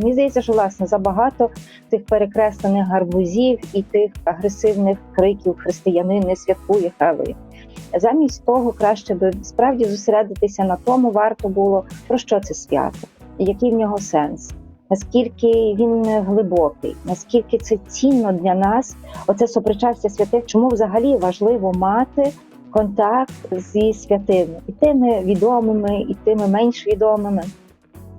Мені здається, що власне забагато тих перекреслених гарбузів і тих агресивних криків християнин не святкує Хеллоуін. Замість того, краще би справді зосередитися на тому, варто було про що це свято, який в нього сенс, наскільки він глибокий, наскільки це цінно для нас, оце сопричастя святих, чому взагалі важливо мати контакт зі святими, і тими відомими, і тими менш відомими,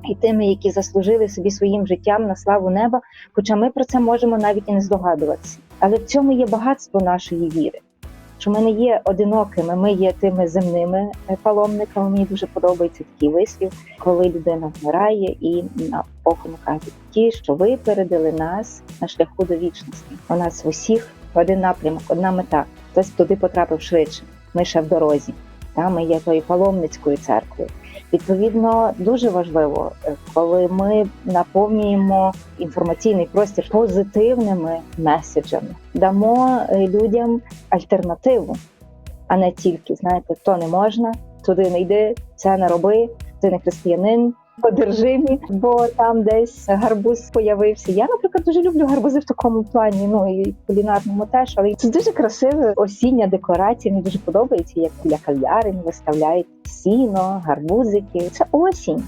і тими, які заслужили собі своїм життям на славу неба. Хоча ми про це можемо навіть і не здогадуватися. Але в цьому є багатство нашої віри. Що ми не є одинокими, ми є тими земними е, паломниками. Мені дуже подобається такий вислів, коли людина вмирає і на похорону кажуть ті, що випередили нас на шляху до вічності. У нас в усіх один напрямок, одна мета. Хтось туди потрапив швидше. Ми ще в дорозі. Та ми є тою паломницькою церквою. Відповідно, дуже важливо, е, коли ми наповнюємо інформаційний простір позитивними меседжами, дамо е, людям альтернативу, а не тільки знаєте, то не можна, туди не йди, це не роби, ти не християнин. Одержимі, бо там десь гарбуз появився. Я, наприклад, дуже люблю гарбузи в такому плані. Ну і кулінарному теж, але це дуже красива осіння декорація. Мені дуже подобається, як для кав'ярень виставляють сіно, гарбузики. Це осінь.